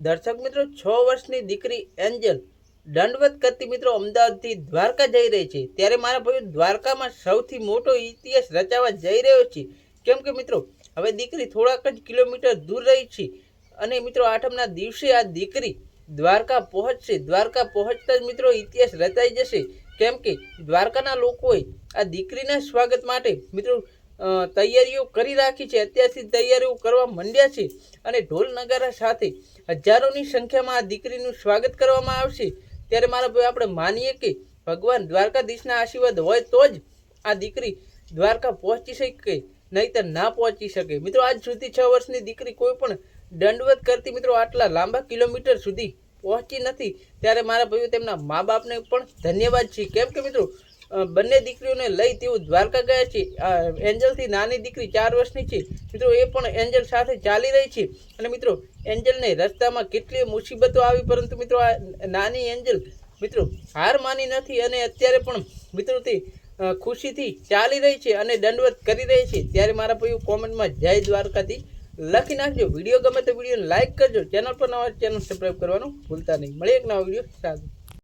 દર્શક મિત્રો, છ વર્ષની દીકરી એન્જલ દંડવત કરતી મિત્રો અમદાવાદથી દ્વારકા જઈ રહી છે. ત્યારે મારા ભાઈઓ, દ્વારકામાં સૌથી મોટો ઇતિહાસ રચાવા જઈ રહ્યો છે. કેમ કે મિત્રો, હવે દીકરી થોડાક જ કિલોમીટર દૂર રહી છે અને મિત્રો, આઠમના દિવસે આ દીકરી દ્વારકા પહોંચશે. દ્વારકા પહોંચતા જ મિત્રો ઇતિહાસ રચાઈ જશે. કેમ કે દ્વારકાના લોકોએ આ દીકરીના સ્વાગત માટે મિત્રો તૈયારીઓ કરી રાખી છે. અત્યારથી તૈયારીઓ કરવા માંડ્યા છે અને ઢોલ નગારા સાથે હજારોની સંખ્યામાં આ દીકરીનું સ્વાગત કરવામાં આવશે. ત્યારે મારા ભાઈ આપણે માનીએ કે ભગવાન દ્વારકાધીશના આશીર્વાદ હોય તો જ આ દીકરી દ્વારકા પહોંચી શકે, નહીતર ના પહોંચી શકે. મિત્રો, આજ સુધી છ વર્ષની દીકરી કોઈ પણ દંડવત કરતી મિત્રો આટલા લાંબા કિલોમીટર સુધી પહોંચી નથી. ત્યારે મારા ભાઈઓ તેમના મા બાપને પણ ધન્યવાદ છે. કેમ કે મિત્રો બંને દીકરીઓને લઈ તેઓ દ્વારકા ગયા છે. એન્જલથી નાની દીકરી ચાર વર્ષની છે. મિત્રો, એ પણ એન્જલ સાથે ચાલી રહી છે. અને મિત્રો, એન્જલને રસ્તામાં કેટલી મુસીબતો આવી, પરંતુ મિત્રો, આ નાની એન્જલ, મિત્રો, હાર માની નથી અને અત્યારે પણ મિત્રો તે ખુશીથી ચાલી રહી છે અને દંડવત કરી રહી છે. ત્યારે મારા ભાઈઓ કોમેન્ટમાં જય દ્વારકાથી લખી નાખજો. વીડિયો ગમે તો વિડીયોને લાઈક કરજો. ચેનલ પર નવા ચેનલ સબસ્ક્રાઈબ કરવાનું ભૂલતા નહીં. મળીએ એક નવા વીડિયો સાથે.